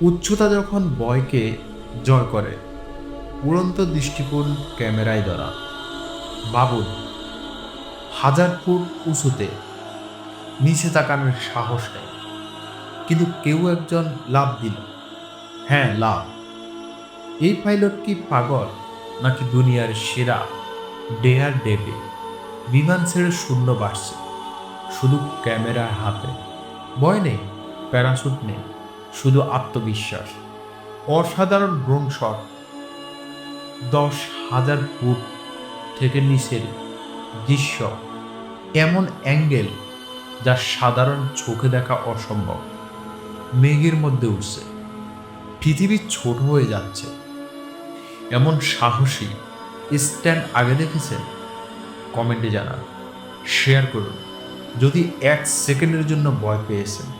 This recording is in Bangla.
উচ্চতা যখন বয়কে জয় করে, উড়ন্ত দৃষ্টিকোণ ক্যামেরায় ধরা। বাবুল, হাজার ফুট উঁচুতে নিচে তাকানোর সাহস নেই। কিন্তু কেউ একজন লাভ দিল। হ্যাঁ লাভ এই পাইলট কি পাগল, নাকি দুনিয়ার সেরা ডেয়ার ডেবে বিমান ছেড়ে শূন্য বাড়ছে। শুধু ক্যামেরার হাতে। ভয় নেই, প্যারাশুট নেই। শুধু আত্মবিশ্বাস। অসাধারণ শট দশ হাজার ফুট থেকে নিচের দৃশ্য এমন অ্যাঙ্গেল যা সাধারণ চোখে দেখা অসম্ভব। মেঘের মধ্যে উঠছে পৃথিবী ছোট হয়ে যাচ্ছে। এমন সাহসী স্ট্যান্ড আগে দেখেছেন? কমেন্টে জানান। শেয়ার করুন। যদি এক সেকেন্ডের জন্য ভয় পেয়েছেন।